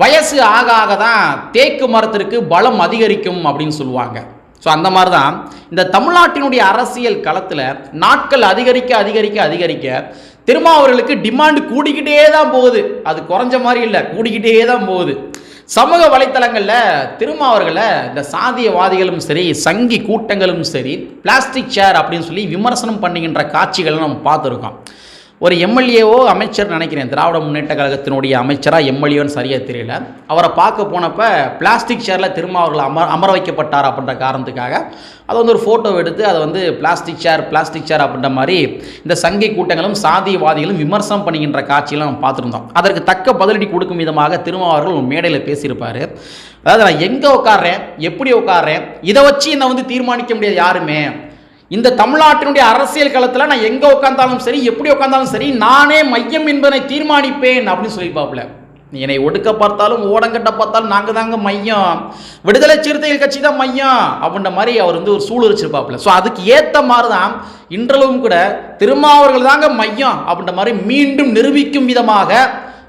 வயசு ஆக ஆக தான் தேக்கு மரத்திற்கு பலம் அதிகரிக்கும் அப்படின்னு சொல்லுவாங்க. ஸோ அந்த மாதிரி தான் இந்த தமிழ்நாட்டினுடைய அரசியல் களத்தில் நாட்கள் அதிகரிக்க அதிகரிக்க அதிகரிக்க திருமாவர்களுக்கு டிமாண்ட் கூடிக்கிட்டே தான் போகுது. அது குறைஞ்ச மாதிரி இல்லை கூடிக்கிட்டே தான் போகுது. சமூக வலைத்தளங்களில் திருமாவர்களை இந்த சாதியவாதிகளும் சரி சங்கி கூட்டங்களும் சரி பிளாஸ்டிக் சேர் அப்படின்னு சொல்லி விமர்சனம் பண்ணுகின்ற காட்சிகளை நம்ம பார்த்துருக்கோம். ஒரு எம்எல்ஏவோ அமைச்சர் நினைக்கிறேன். திராவிட முன்னேற்ற கழகத்தினுடைய அமைச்சராக எம்எல்ஏன்னு சரியாக தெரியல. அவரை பார்க்க போனப்போ பிளாஸ்டிக் சேரில் திருமாவர்கள் அமர் அமர வைக்கப்பட்டார் அப்படின்ற காரணத்துக்காக. அதை வந்து ஒரு ஃபோட்டோ எடுத்து அதை வந்து பிளாஸ்டிக் சேர் பிளாஸ்டிக் சேர் அப்படின்ற மாதிரி இந்த சங்கை கூட்டங்களும் சாதியவாதிகளும் விமர்சனம் பண்ணுகின்ற காட்சியெல்லாம் நம்ம பார்த்துருந்தோம். அதற்கு தக்க பதிலடி கொடுக்கும் விதமாக திருமாவர்கள் மேடையில் பேசியிருப்பார். அதாவது நான் எங்கே உட்காடுறேன் எப்படி உட்காடுறேன் இதை வச்சு என்னை வந்து தீர்மானிக்க முடியாது யாருமே. இந்த தமிழ்நாட்டினுடைய அரசியல் களத்தில் நான் எங்கே உட்காந்தாலும் சரி எப்படி உட்காந்தாலும் சரி நானே மையம் என்பதை தீர்மானிப்பேன் அப்படின்னு சொல்லியிருப்பாப்புல. என்னை ஒடுக்க பார்த்தாலும் ஓடங்கட்ட பார்த்தாலும் நாங்கள் தாங்க மையம். விடுதலை சிறுத்தைகள் கட்சி தான் மையம் அப்படின்ற மாதிரி அவர் வந்து ஒரு சூழலிச்சிருப்பாப்புல ஸோ அதுக்கு ஏற்ற மாதிரி தான் இன்றளவும் கூட திருமாவர்கள் தாங்க மையம் அப்படின்ற மாதிரி மீண்டும் நிரூபிக்கும் விதமாக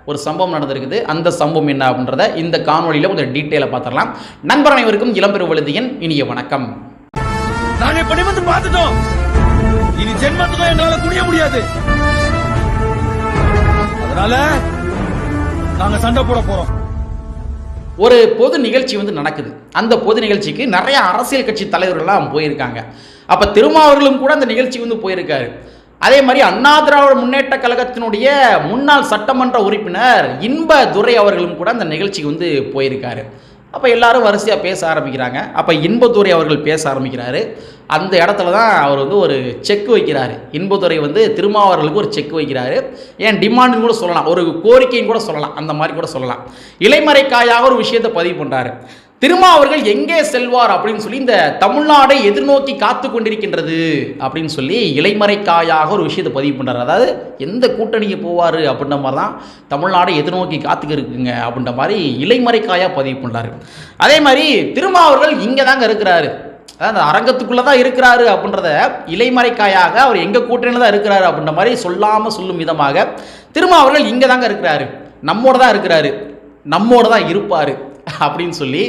ஒரு சம்பவம் நடந்திருக்குது. அந்த சம்பவம் என்ன அப்படின்றத இந்த காணொலியில் கொஞ்சம் டீட்டெயிலாக பார்த்துடலாம். நண்பர் அனைவருக்கும் இளம்பெரு வழுதியின் இனிய வணக்கம். நாங்க இப்படி வந்து பார்த்துட்டோம். இனி ஜென்மத்துக்கும் எங்களால குடிய முடியாது. அதனால நாங்க சண்டை போட போறோம். ஒரு பொது நிகழ்ச்சி வந்து நடக்குது. அந்த பொது நிகழ்ச்சிக்கு நிறைய அரசியல் கட்சி தலைவர்கள்லாம் போயிருக்காங்க. அப்போ திருமாவர்களும் கூட அந்த நிகழ்ச்சி வந்து போயிருக்காரு. அதே மாதிரி அண்ணா திராவிட முன்னேற்ற கழகத்தினுடைய முன்னாள் சட்டமன்ற உறுப்பினர் இன்ப துரை அவர்களும் கூட அந்த நிகழ்ச்சிக்கு வந்து போயிருக்காரு. அப்போ எல்லாரும் வரிசையாக பேச ஆரம்பிக்கிறாங்க. அப்போ இன்பத்துறை அவர்கள் பேச ஆரம்பிக்கிறாரு. அந்த இடத்துல தான் அவர் வந்து ஒரு செக் வைக்கிறாரு. இன்பத்துறை வந்து திருமாவர்களுக்கு ஒரு செக் வைக்கிறாரு. ஏன் டிமாண்டுன்னு கூட சொல்லலாம். ஒரு கோரிக்கைன்னு கூட சொல்லலாம். அந்த மாதிரி கூட சொல்லலாம். இலைமறைக்காயாக ஒரு விஷயத்தை பதிவு பண்ணுறாரு திருமாவர்கள் எங்கே செல்வார் அப்படின்னு சொல்லி இந்த தமிழ்நாடை எதிர்நோக்கி காத்து கொண்டிருக்கின்றது அப்படின்னு சொல்லி இலைமறைக்காயாக ஒரு விஷயத்தை பதிவு பண்ணுறாரு அதாவது எந்த கூட்டணிக்கு போவார் அப்படின்ற மாதிரி தான் தமிழ்நாடை எதிர்நோக்கி காத்துக்க இருக்குங்க அப்படின்ற மாதிரி இலைமறைக்காயாக பதிவு பண்ணுறாரு அதே மாதிரி திருமாவர்கள் இங்கே தாங்க இருக்கிறாரு. அதாவது அந்த அரங்கத்துக்குள்ளே தான் இருக்கிறாரு அப்படின்றத இலைமறைக்காயாக அவர் எங்கள் கூட்டணியில் தான் இருக்கிறாரு அப்படின்ற மாதிரி சொல்லாமல் சொல்லும் விதமாக திருமாவர்கள் இங்கே தாங்க இருக்கிறாரு. நம்மோட தான் இருக்கிறாரு. நம்மோட தான் இருப்பார். அப்படின்னு சொல்லி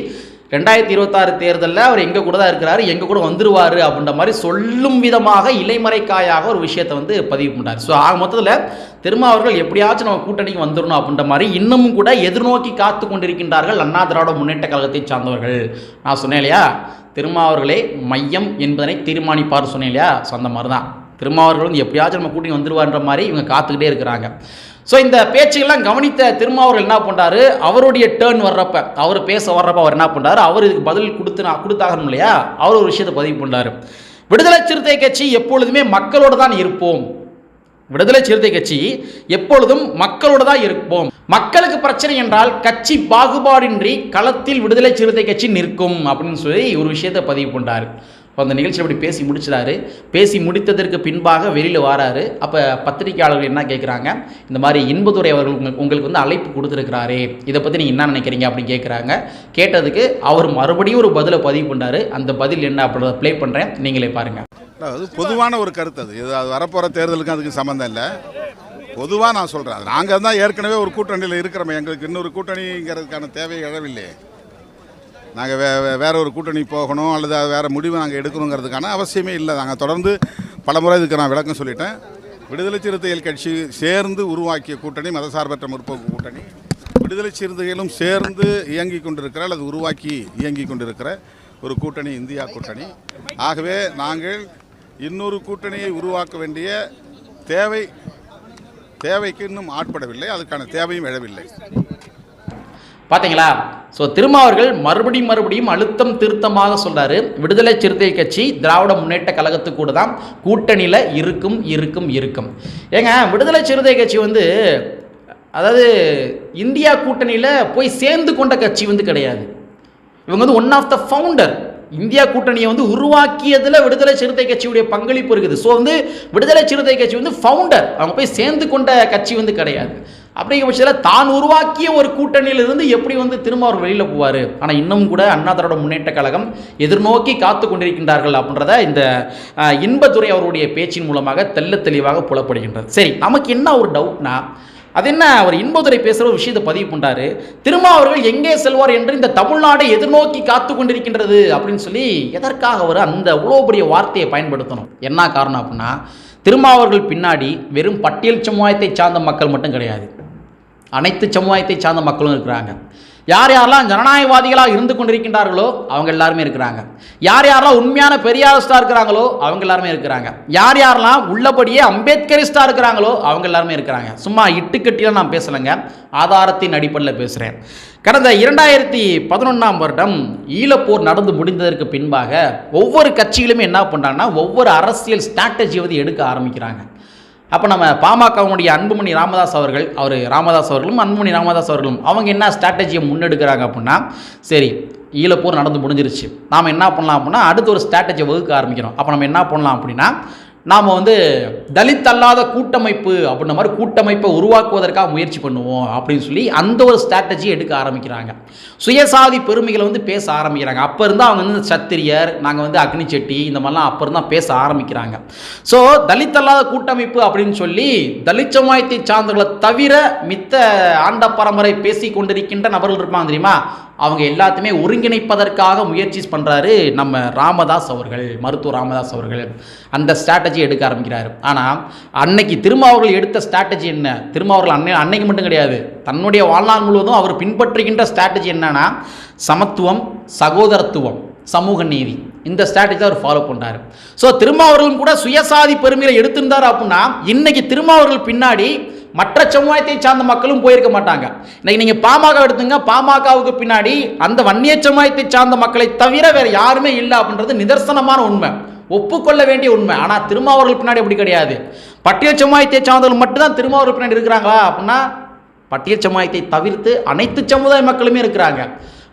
ரெண்டாயிரத்தி இருபத்தாறு தேர்தலில் அவர் எங்கள் கூட தான் இருக்கிறாரு எங்கள் கூட வந்துருவார் அப்படின்ற மாதிரி சொல்லும் விதமாக இலைமறைக்காயாக ஒரு விஷயத்தை வந்து பதிவு பண்ணார் ஸோ ஆக மொத்தத்தில் திருமாவர்கள் எப்படியாச்சும் நம்ம கூட்டணிக்கு வந்துடணும் அப்படின்ற மாதிரி இன்னமும் கூட எதிர்நோக்கி காத்து கொண்டிருக்கின்றார்கள் அண்ணா திராவிட முன்னேற்ற கழகத்தை சார்ந்தவர்கள். நான் சொன்னேன் இல்லையா? திருமாவர்களே மையம் என்பதனை தீர்மானிப்பார் சொன்னேன் இல்லையா? ஸோ அந்த மாதிரி தான் திருமாவர்கள் வந்து எப்படியாச்சும் நம்ம கூட்டணி வந்துருவார்ன்ற மாதிரி இவங்க காத்துக்கிட்டே இருக்கிறாங்க. ஸோ இந்த பேச்சுகள்லாம் கவனித்த திருமாவர்கள் என்ன பண்ணுறாரு அவருடைய டேர்ன் வர்றப்ப அவர் பேச வர்றப்ப அவர் என்ன பண்ணுறாரு அவர் இதுக்கு பதில் கொடுத்து நான் கொடுத்தாகணும் இல்லையா? அவர் ஒரு விஷயத்தை பதிவு பண்ணாரு விடுதலை சிறுத்தை கட்சி எப்பொழுதுமே மக்களோடு தான் இருப்போம். விடுதலை சிறுத்தை கட்சி எப்பொழுதும் மக்களோடு தான் இருப்போம். மக்களுக்கு பிரச்சனை என்றால் கட்சி பாகுபாடின்றி களத்தில் விடுதலை சிறுத்தை கட்சி நிற்கும் அப்படின்னு சொல்லி ஒரு விஷயத்தை பதிவு பண்ணார் இப்போ அந்த நிகழ்ச்சியில் அப்படி பேசி முடிச்சிடாரு. பேசி முடித்ததற்கு பின்பாக வெளியில் வராரு. அப்போ பத்திரிகையாளர்கள் என்ன கேட்குறாங்க இந்த மாதிரி இன்பதுரை அவர்கள் உங்களுக்கு உங்களுக்கு வந்து அழைப்பு கொடுத்துருக்கிறாரே. இதை பற்றி நீங்கள் என்ன நினைக்கிறீங்க? அப்படின்னு கேட்குறாங்க கேட்டதுக்கு அவர் மறுபடியும் ஒரு பதிலை பதிவு பண்ணாரு அந்த பதில் என்ன அப்படின்றத ப்ளே பண்ணுறேன் நீங்களே பாருங்கள் அது பொதுவான ஒரு கருத்து அது. இது அது வரப்போகிற தேர்தலுக்கும் அதுக்கு சம்மந்தம் இல்லை. பொதுவாக நான் சொல்கிறேன் நாங்கள் தான் ஏற்கனவே ஒரு கூட்டணியில் இருக்கிறோமே. எங்களுக்கு இன்னொரு கூட்டணிங்கிறதுக்கான தேவை எழவில்லை நாங்கள் வே வேற ஒரு கூட்டணி போகணும் அல்லது வேறு முடிவு நாங்கள் எடுக்கணுங்கிறதுக்கான அவசியமே இல்லை. நாங்கள் தொடர்ந்து பலமுறை இதுக்கு நான் விளக்கம் சொல்லிட்டேன். விடுதலை சிறுத்தைகள் கட்சி சேர்ந்து உருவாக்கிய கூட்டணி மதசார்பற்ற முற்போக்கு கூட்டணி. விடுதலை சிறுத்தைகளும் சேர்ந்து இயங்கி கொண்டிருக்கிற அல்லது உருவாக்கி இயங்கி கொண்டிருக்கிற ஒரு கூட்டணி இந்தியா கூட்டணி. ஆகவே நாங்கள் இன்னொரு கூட்டணியை உருவாக்க வேண்டிய தேவை தேவைக்கு இன்னும் ஆட்படவில்லை. அதுக்கான தேவையும் எழவில்லை. பார்த்தீங்களா ஸோ திருமாவர்கள் மறுபடியும் மறுபடியும் அழுத்தம் திருத்தமாக சொல்கிறாரு விடுதலை சிறுத்தை கட்சி திராவிட முன்னேற்ற கழகத்து கூட தான் கூட்டணியில் இருக்கும் இருக்கும் இருக்கும். ஏங்க விடுதலை சிறுத்தை கட்சி வந்து அதாவது இந்தியா கூட்டணியில் போய் சேர்ந்து கொண்ட கட்சி வந்து கிடையாது. இவங்க வந்து one of the founder India கூட்டணியை வந்து உருவாக்கியதில் விடுதலை சிறுத்தை கட்சியுடைய பங்களிப்பு இருக்குது. ஸோ வந்து விடுதலை சிறுத்தை கட்சி வந்து ஃபவுண்டர் அவங்க போய் சேர்ந்து கொண்ட கட்சி வந்து கிடையாது. அப்படிங்கிற பட்சத்தில் தான் உருவாக்கிய ஒரு கூட்டணியிலிருந்து எப்படி வந்து திரும்ப அவர் வெளியில் போவார்? ஆனால் இன்னும் கூட அண்ணா திராவிட முன்னேற்ற கழகம் எதிர்நோக்கி காத்து கொண்டிருக்கின்றார்கள் அப்படின்றத இந்த இன்பத்துறை அவருடைய பேச்சின் மூலமாக தெள்ள தெளிவாக புலப்படுகின்றது. சரி நமக்கு என்ன ஒரு டவுட்னா அது என்ன? அவர் இன்பதுரை பேசுகிற ஒரு விஷயத்தை பதிவு பண்ணாரு திருமாவர்கள் எங்கே செல்வார் என்று இந்த தமிழ்நாடை எதிர்நோக்கி காத்து கொண்டிருக்கின்றது அப்படின்னு சொல்லி எதற்காக அவர் அந்த அவ்வளோ பெரிய வார்த்தையை பயன்படுத்தணும்? என்ன காரணம் அப்படின்னா திருமாவர்கள் பின்னாடி வெறும் பட்டியல் சமுதாயத்தை சார்ந்த மக்கள் மட்டும் கிடையாது. அனைத்து சமுதாயத்தை சார்ந்த மக்களும் இருக்கிறாங்க. யார் யாரெல்லாம் ஜனநாயகவாதிகளாக இருந்து கொண்டிருக்கின்றார்களோ அவங்க எல்லாருமே இருக்கிறாங்க. யார் யாரெல்லாம் உண்மையான பெரியாரிஸ்டாக இருக்கிறாங்களோ அவங்க எல்லாருமே இருக்கிறாங்க. யார் யாரெல்லாம் உள்ளபடியே அம்பேத்கரிஸ்டாக இருக்கிறாங்களோ அவங்க எல்லாருமே இருக்கிறாங்க. சும்மா இட்டுக்கட்டியில் நான் பேசலைங்க ஆதாரத்தின் அடிப்படையில் பேசுகிறேன் கடந்த இரண்டாயிரத்தி பதினொன்றாம் வருடம் ஈழப்போர் நடந்து முடிந்ததற்கு பின்பாக ஒவ்வொரு கட்சிகளுமே என்ன பண்ணுறாங்கன்னா ஒவ்வொரு அரசியல் ஸ்ட்ராட்டஜி வந்து எடுக்க ஆரம்பிக்கிறாங்க. அப்போ நம்ம பாமகவுடைய அன்புமணி ராமதாஸ் அவர்கள் அவர் ராமதாஸ் அவர்களும் அன்புமணி ராமதாஸ் அவர்களும் அவங்க என்ன ஸ்ட்ராட்டஜியை முன்னெடுக்கிறாங்க அப்படின்னா சரி ஈழப்போர் நடந்து முடிஞ்சிருச்சு. நாம் என்ன பண்ணலாம் அப்படின்னா அடுத்து ஒரு ஸ்ட்ராட்டஜியை வகுக்க ஆரம்பிக்கிறோம். அப்போ நம்ம என்ன பண்ணலாம் அப்படின்னா நாம் வந்து தலித் அல்லாத கூட்டமைப்பு அப்படின்ற மாதிரி கூட்டமைப்பை உருவாக்குவதற்காக முயற்சி பண்ணுவோம் அப்படின்னு சொல்லி அந்த ஒரு ஸ்ட்ராட்டஜி எடுக்க ஆரம்பிக்கிறாங்க. சுயசாதி பெருமைகளை வந்து பேச ஆரம்பிக்கிறாங்க. அப்போ இருந்தால் அவங்க வந்து சத்திரியர் நாங்கள் வந்து அக்னி செட்டி இந்த மாதிரிலாம் அப்போ இருந்தால் பேச ஆரம்பிக்கிறாங்க. ஸோ தலித் அல்லாத கூட்டமைப்பு அப்படின்னு சொல்லி தலித் சமுதாயத்தை சார்ந்தவர்களை தவிர மித்த ஆண்ட பரம்பரை பேசி கொண்டிருக்கின்ற நபர்கள் இருப்பாங்க தெரியுமா? அவங்க எல்லாத்தையுமே ஒருங்கிணைப்பதற்காக முயற்சி பண்ணுறாரு நம்ம ராமதாஸ் அவர்கள் மருத்துவர் ராமதாஸ் அவர்கள். அந்த ஸ்ட்ராட்டஜி எடுக்க ஆரம்பிக்கிறார். ஆனால் அன்னைக்கு திருமாவர்கள் எடுத்த ஸ்ட்ராட்டஜி என்ன? திருமாவர்கள் அன்னை அன்னைக்கு மட்டும் கிடையாது. தன்னுடைய வாழ்நாள் முழுவதும் அவர் பின்பற்றுகின்ற ஸ்ட்ராட்டஜி என்னன்னா சமத்துவம் சகோதரத்துவம் சமூக நீதி. இந்த ஸ்ட்ராட்டஜி அவர் ஃபாலோ பண்ணாரு ஸோ திருமாவர்களும் கூட சுயசாதி பெருமையை எடுத்திருந்தார் அப்படின்னா இன்னைக்கு திருமாவர்கள் பின்னாடி மற்ற சமுதாயத்தை சார்ந்த மக்களும் போயிருக்க மாட்டாங்க. இன்னைக்கு நீங்கள் பாமக எடுத்துங்க பாமகவுக்கு பின்னாடி அந்த வன்னிய சமுதாயத்தை சார்ந்த மக்களை தவிர வேற யாருமே இல்லை அப்படின்றது நிதர்சனமான உண்மை. ஒப்புக்கொள்ள வேண்டிய உண்மை. ஆனால் திருமாவர்கள் பின்னாடி அப்படி கிடையாது. பட்டியல் சமுதாயத்தை சார்ந்தவர்கள் மட்டும்தான் திருமாவர்கள் பின்னாடி இருக்கிறாங்களா அப்படின்னா பட்டியல் சமுதாயத்தை தவிர்த்து அனைத்து சமுதாய மக்களுமே இருக்கிறாங்க.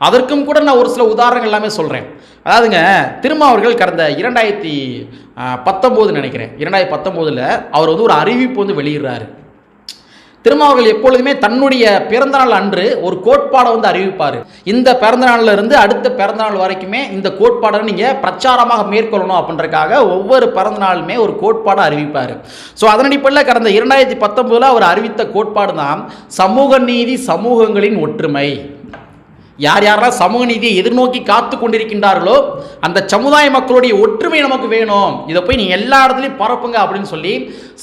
அதற்கும் கூட நான் ஒரு சில உதாரணங்கள் எல்லாமே சொல்கிறேன் அதாவதுங்க திருமாவர்கள் கடந்த இரண்டாயிரத்தி பத்தொம்போது நினைக்கிறேன். இரண்டாயிரத்தி பத்தொம்போதில் அவர் வந்து ஒரு அறிவிப்பு வந்து வெளியிடுறாரு. திருமாவர்கள் எப்பொழுதுமே தன்னுடைய பிறந்தநாள் அன்று ஒரு கோட்பாடை வந்து அறிவிப்பார். இந்த பிறந்தநாள்ல இருந்து அடுத்த பிறந்தநாள் வரைக்குமே இந்த கோட்பாடை நீங்கள் பிரச்சாரமாக மேற்கொள்ளணும் அப்படின்றக்காக ஒவ்வொரு பிறந்தநாளுமே ஒரு கோட்பாடை அறிவிப்பார். ஸோ அதன் அடிப்படையில் கடந்த இரண்டாயிரத்தி பத்தொம்போதில் அவர் அறிவித்த கோட்பாடு தான் சமூக நீதி சமூகங்களின் ஒற்றுமை. யார் யாரெல்லாம் சமூக நீதியை எதிர்நோக்கி காத்து கொண்டிருக்கின்றார்களோ அந்த சமுதாய மக்களுடைய ஒற்றுமை நமக்கு வேணும். இதை போய் நீங்கள் எல்லா இடத்துலையும் பரப்புங்க அப்படின்னு சொல்லி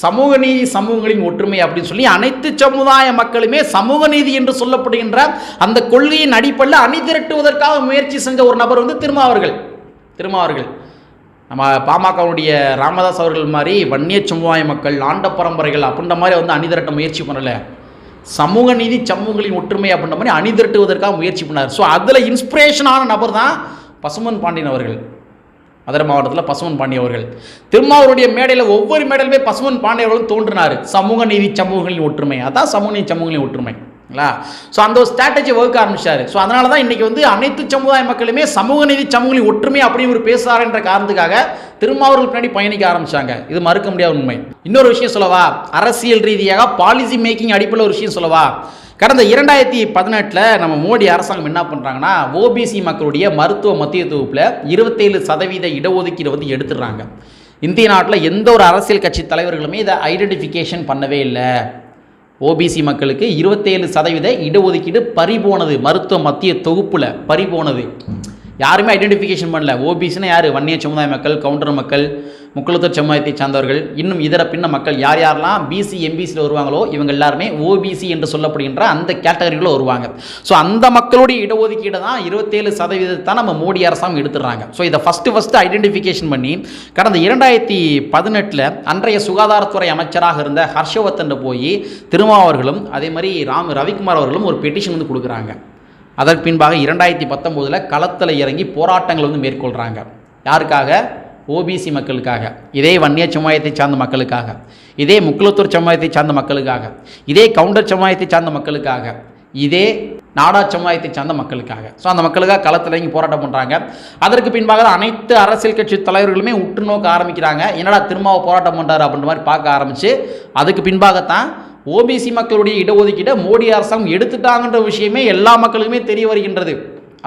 சமூக நீதி சமூகங்களின் ஒற்றுமை அப்படின்னு சொல்லி அனைத்து சமுதாய மக்களுமே சமூக நீதி என்று சொல்லப்படுகின்ற அந்த கொள்கையின் அடிப்படையில் அணி திரட்டுவதற்காக முயற்சி செஞ்ச ஒரு நபர் வந்து திருமாவர்கள். திருமாவர்கள். நம்ம பாமகவுடைய ராமதாஸ் அவர்கள் மாதிரி வன்னிய சமுதாய மக்கள் ஆண்ட பரம்பரைகள் அப்படின்ற மாதிரி வந்து அணி திரட்ட முயற்சி பண்ணலை. சமூக நீதி சமூகங்களின் ஒற்றுமை அப்படின்ற மாதிரி அணி திரட்டுவதற்காக முயற்சி பண்ணார். ஸோ அதில் இன்ஸ்பிரேஷனான நபர் தான் பசுமன் பாண்டியன் அவர்கள். மதுரை மாவட்டத்தில் பசுமன் பாண்டிய அவர்கள். திருமாவருடைய மேடையில் ஒவ்வொரு மேடையிலுமே பசுமன் பாண்டிய அவர்களும் தோன்றினார். சமூக நீதி சமூகங்களின் ஒற்றுமை. அதான் சமூக நீதி சமூகங்களின் ஒற்றுமை. ங்களா ஸோ அந்த ஒரு ஸ்ட்ராட்டஜி வகுக்க ஆரம்பிச்சார். ஸோ அதனால தான் இன்றைக்கி வந்து அனைத்து சமுதாய மக்களுமே சமூக நீதி சமூகங்களின் ஒற்றுமை அப்படின்னு ஒரு பேசுகிறாருன்ற காரணத்துக்காக திருமாவர்கள் பின்னாடி பயணிக்க ஆரம்பிச்சாங்க. இது மறுக்க முடியாத உண்மை. இன்னொரு விஷயம் சொல்லவா? அரசியல் ரீதியாக பாலிசி மேக்கிங் அடிப்படையில் ஒரு விஷயம் சொல்லவா? கடந்த இரண்டாயிரத்தி பதினெட்டில் நம்ம மோடி அரசாங்கம் என்ன பண்ணுறாங்கன்னா ஓபிசி மக்களுடைய மருத்துவ மத்திய தொகுப்பில் இருபத்தேழு சதவீத இடஒதுக்கீடு வந்து எடுத்துடுறாங்க. இந்திய நாட்டில் எந்த ஒரு அரசியல் கட்சி தலைவர்களுமே இதை ஐடென்டிஃபிகேஷன் பண்ணவே இல்லை. ஓபிசி மக்களுக்கு இருபத்தேழு சதவீத இடஒதுக்கீடு பறிபோனது. மருத்துவ மத்திய தொகுப்பில் பறிபோனது. யாருமே ஐடென்டிஃபிகேஷன் பண்ணல. ஓபிசினா யார்? வன்னிய சமுதாய மக்கள் கவுண்டர் மக்கள் முக்குளத்தூர் சமுதாயத்தை சார்ந்தவர்கள் இன்னும் இதர பின்ன மக்கள் யார் யாரெல்லாம் பிசி எம்பிசியில் வருவாங்களோ இவங்க எல்லாருமே ஓபிசி என்று சொல்லப்படுகின்ற அந்த கேட்டகரியில் வருவாங்க. ஸோ அந்த மக்களுடைய இடஒதுக்கீடு தான் இருபத்தேழு சதவீதத்தை நம்ம மோடி அரசாங்கம் எடுத்துடுறாங்க. ஸோ இதை ஃபஸ்ட்டு ஃபஸ்ட்டு ஐடென்டிஃபிகேஷன் பண்ணி கடந்த இரண்டாயிரத்தி பதினெட்டில் அன்றைய சுகாதாரத்துறை அமைச்சராக இருந்த ஹர்ஷவர்தன் போய் திருமாவர்களும் அதே மாதிரி ராம் ரவிக்குமார் அவர்களும் ஒரு பெட்டிஷன் வந்து கொடுக்குறாங்க. அதற்கு பின்பாக இரண்டாயிரத்தி பத்தொம்போதில் களத்தில் இறங்கி போராட்டங்கள் வந்து மேற்கொள்கிறாங்க யாருக்காக? ஓபிசி மக்களுக்காக. இதே வன்னிய சமுதாயத்தை சார்ந்த மக்களுக்காக. இதே முக்குளத்தூர் சமுதாயத்தை சார்ந்த மக்களுக்காக. இதே கவுண்டர் சமுதாயத்தை சார்ந்த மக்களுக்காக. இதே நாடா சமுதாயத்தை சார்ந்த மக்களுக்காக. ஸோ அந்த மக்களுக்காக களத்தில் இறங்கி போராட்டம் பண்ணுறாங்க அதற்கு பின்பாக தான் அனைத்து அரசியல் கட்சி தலைவர்களுமே உற்று நோக்க ஆரம்பிக்கிறாங்க. என்னடா திரும்ப போராட்டம் பண்ணுறாரு அப்படின்ற மாதிரி பார்க்க ஆரம்பித்து அதுக்கு பின்பாகத்தான் ஓபிசி மக்களுடைய இடஒதுக்கீடை மோடி அரசாங்கம் எடுத்துட்டாங்கன்ற விஷயமே எல்லா மக்களுக்குமே தெரிய வருகின்றது.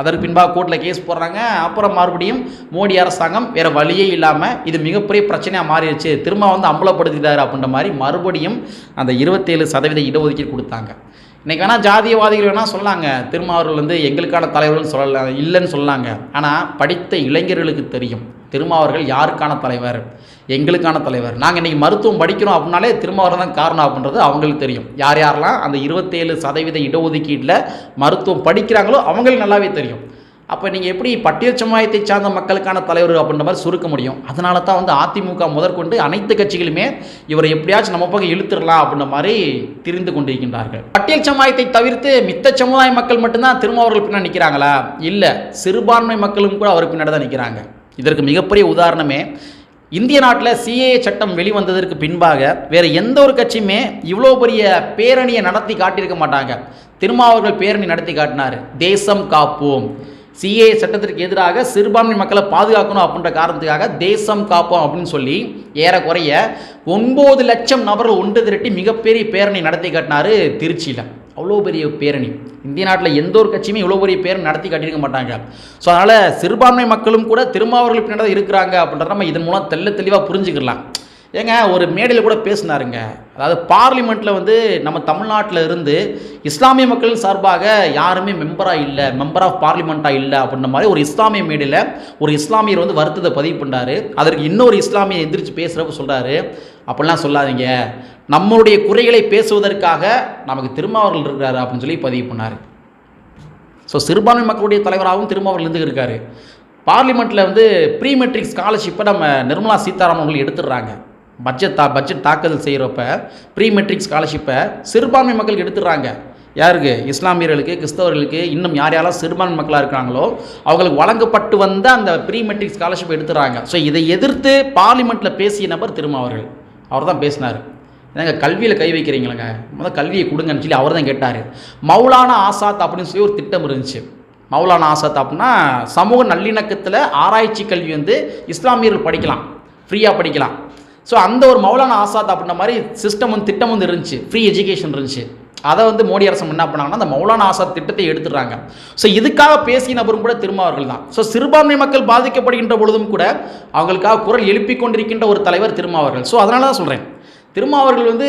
அதற்கு பின்பாக கோர்ட்டில் கேஸ் போடுறாங்க. அப்புறம் மறுபடியும் மோடி அரசாங்கம் வேறு வழியே இல்லாமல் இது மிகப்பெரிய பிரச்சனையாக மாறிடுச்சு. திரும்ப வந்து அம்பலப்படுத்திட்டார் அப்படின்ற மாதிரி மறுபடியும் அந்த இருபத்தேழு சதவீத இடஒதுக்கீடு கொடுத்தாங்க. இன்றைக்கி வேணால் ஜாதியவாதிகள் வேணால் சொல்லாங்க. திருமாவர்கள் வந்து எங்களுக்கான தலைவர்கள் சொல்லலாம் இல்லைன்னு சொல்லாங்க. ஆனால் படித்த இளைஞர்களுக்கு தெரியும். திருமாவர்கள் யாருக்கான தலைவர்? எங்களுக்கான தலைவர். நாங்கள் இன்றைக்கி மருத்துவம் படிக்கிறோம் அப்படின்னாலே திருமாவர் தான் காரணம் அப்படின்றது அவங்களுக்கு தெரியும். யார் யாரெல்லாம் அந்த இருபத்தேழு சதவீத இடஒதுக்கீட்டில் மருத்துவம் படிக்கிறாங்களோ அவங்களுக்கு நல்லாவே தெரியும். அப்போ நீங்கள் எப்படி பட்டியல் சமுதாயத்தை சார்ந்த மக்களுக்கான தலைவர் அப்படின்ற மாதிரி சுருக்க முடியும். அதனால தான் வந்து அதிமுக முதற்கொண்டு அனைத்து கட்சிகளுமே இவரை எப்படியாச்சும் நம்ம பக்கம் இழுத்துடலாம் அப்படின்ற மாதிரி தெரிந்து கொண்டிருக்கின்றார்கள். பட்டியல் சமுதாயத்தை தவிர்த்து மித்த சமுதாய மக்கள் மட்டும்தான் திரும்ப அவர்கள் பின்னாடி நிற்கிறாங்களா இல்லை சிறுபான்மை மக்களும் கூட அவர் பின்னாடி தான் நிற்கிறாங்க இதற்கு மிகப்பெரிய உதாரணமே இந்திய நாட்டில் சிஏ சட்டம் வெளிவந்ததற்கு பின்பாக வேறு எந்த ஒரு கட்சியுமே இவ்வளோ பெரிய பேரணியை நடத்தி காட்டியிருக்க மாட்டாங்க. திருமாவர்கள் பேரணி நடத்தி காட்டினார். தேசம் காப்போம். சிஏ சட்டத்திற்கு எதிராக சிறுபான்மை மக்களை பாதுகாக்கணும் அப்படின்ற காரணத்துக்காக தேசம் காப்போம் அப்படின்னு சொல்லி ஏறக்குறைய ஒன்பது லட்சம் நபர்கள் ஒன்று திரட்டி மிகப்பெரிய பேரணி நடத்தி காட்டினார் திருச்சியில். அவ்வளோ பெரிய பேரணி. இந்திய நாட்டில் எந்த ஒரு கட்சியுமே இவ்வளோ பெரிய பேரணி நடத்தி காட்டியிருக்க மாட்டாங்க. ஸோ அதனால் சிறுபான்மை மக்களும் கூட திருமாவர்கள் பின்னாடி தான் இருக்கிறாங்க அப்படின்றத நம்ம இதன் மூலம் தெள்ள தெளிவாக புரிஞ்சுக்கலாம் ஏங்க ஒரு மேடையில் கூட பேசினாருங்க. அதாவது பார்லிமெண்ட்டில் வந்து நம்ம தமிழ்நாட்டில் இருந்து இஸ்லாமிய மக்கள் சார்பாக யாருமே மெம்பராக இல்லை மெம்பர் ஆஃப் பார்லிமெண்ட்டாக இல்லை அப்படின்ற மாதிரி ஒரு இஸ்லாமிய மேடையில் ஒரு இஸ்லாமியர் வந்து வருத்தத்தை பதிவு பண்ணாரு அதற்கு இன்னொரு இஸ்லாமியை எந்திரிச்சு பேசுகிறப்ப சொல்கிறாரு அப்படிலாம் சொல்லாதீங்க. நம்மளுடைய குறைகளை பேசுவதற்காக நமக்கு திருமாவர்கள் இருக்கிறாரு அப்படின்னு சொல்லி பதிவு பண்ணார். ஸோ சிறுபான்மை மக்களுடைய தலைவராகவும் திருமாவர்கள் இருந்து இருக்காரு பார்லிமெண்ட்டில் வந்து ப்ரீ மெட்ரிக் ஸ்காலர்ஷிப்பை நம்ம நிர்மலா சீதாராமன் அவர்கள் எடுத்துடுறாங்க. பட்ஜெட் தா பட்ஜெட் தாக்கல் செய்கிறப்ப ப்ரீ மெட்ரிக் ஸ்காலர்ஷிப்பை சிறுபான்மை மக்களுக்கு எடுத்துடுறாங்க. யாருக்கு? இஸ்லாமியர்களுக்கு கிறிஸ்தவர்களுக்கு இன்னும் யார் யாரெல்லாம் சிறுபான்மை மக்களாக இருக்காங்களோ அவங்களுக்கு வழங்கப்பட்டு வந்த அந்த ப்ரீ மெட்ரிக் ஸ்காலர்ஷிப் எடுத்துறாங்க ஸோ இதை எதிர்த்து பார்லிமெண்ட்டில் பேசிய நபர் திருமாவர்கள் அவர் தான் பேசினார். ஏங்க கல்வியில் கை வைக்கிறீங்களேங்க? முதல் கல்வியை கொடுங்கன்னு சொல்லி அவர் தான் கேட்டார். மௌலானா ஆசாத் அப்படின்னு சொல்லி ஒரு திட்டம் இருந்துச்சு. மௌலானா ஆசாத் அப்படின்னா சமூக நல்லிணக்கத்தில் ஆராய்ச்சி கல்வி வந்து இஸ்லாமியர்கள் படிக்கலாம். ஃப்ரீயாக படிக்கலாம். ஸோ அந்த ஒரு மௌலானா ஆசாத் அப்படின்ற மாதிரி சிஸ்டம் வந்து திட்டம் வந்து இருந்துச்சு. ஃப்ரீ எஜுகேஷன் இருந்துச்சு. அதை வந்து மோடி அரசு என்ன பண்ணாங்கன்னா அந்த மௌலானா ஆசாத் திட்டத்தை எடுத்துடுறாங்க. ஸோ இதுக்காக பேசிய நபரும் கூட திருமாவர்கள் தான் ஸோ சிறுபான்மை மக்கள் பாதிக்கப்படுகின்ற பொழுதும் கூட அவங்களுக்காக குரல் எழுப்பி கொண்டிருக்கின்ற ஒரு தலைவர் திருமாவர்கள் ஸோ அதனால தான் சொல்கிறேன் திருமாவர்கள் வந்து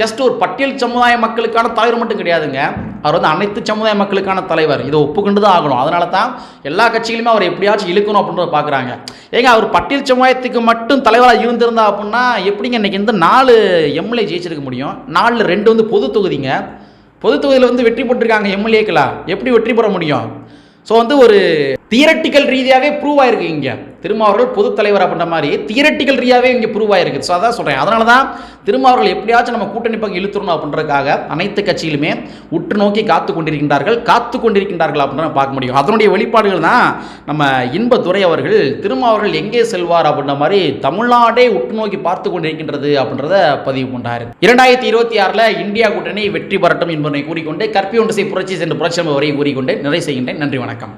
ஜஸ்ட் ஒரு பட்டியல் சமுதாய மக்களுக்கான தலைவர் மட்டும் கிடையாதுங்க. அவர் வந்து அனைத்து சமுதாய மக்களுக்கான தலைவர். இதை ஒப்புக்கொண்டு தான் ஆகணும். அதனால தான் எல்லா கட்சிகளுமே அவர் எப்படியாச்சும் இழுக்கணும் அப்படின்றத பார்க்குறாங்க. ஏங்க அவர் பட்டியல் சமுதாயத்துக்கு மட்டும் தலைவராக இருந்திருந்தா அப்படின்னா எப்படிங்க இன்னைக்கு இந்த நாலு எம்எல்ஏ ஜெயிச்சிருக்க முடியும்? நாலு ரெண்டு வந்து பொது தொகுதிங்க. பொது தொகுதியில் வந்து வெற்றி பெற்றிருக்காங்க எம்எல்ஏக்களா எப்படி வெற்றி பெற முடியும்? ஸோ வந்து ஒரு தியரட்டிக்கல் ரீதியாகவே ப்ரூவ் ஆயிருக்கு இங்கே. திருமாவர்கள் பொது தலைவர் அப்படின்ற மாதிரி தியரட்டிக்கல் ரீதியாகவே இங்கே ப்ரூவ் ஆயிருக்கு. ஸோ அதான் சொல்கிறேன் அதனால தான் திருமாவர்கள் எப்படியாச்சும் நம்ம கூட்டணி பக்கம் இழுத்துறணும் அப்படின்றதுக்காக அனைத்து கட்சியிலுமே உற்று நோக்கி காத்து கொண்டிருக்கின்றார்கள். காத்து கொண்டிருக்கின்றார்கள் அப்படின்னு பார்க்க முடியும். அதனுடைய வெளிப்பாடுகள் தான் நம்ம இன்பதுரை அவர்கள் திருமாவர்கள் எங்கே செல்வார் அப்படின்ற மாதிரி தமிழ்நாடே உற்று நோக்கி பார்த்து கொண்டிருக்கின்றது அப்படின்றத பதிவு கொண்டார் இரண்டாயிரத்தி இருபத்தி ஆறில் இந்தியா கூட்டணி வெற்றி பெறட்டும் என்பதை கூறிக்கொண்டு கற்பி ஒன்று புரட்சி சென்று புரட்சி வரை கூறிக்கொண்டு நிறைவு செய்கின்றேன். நன்றி வணக்கம்.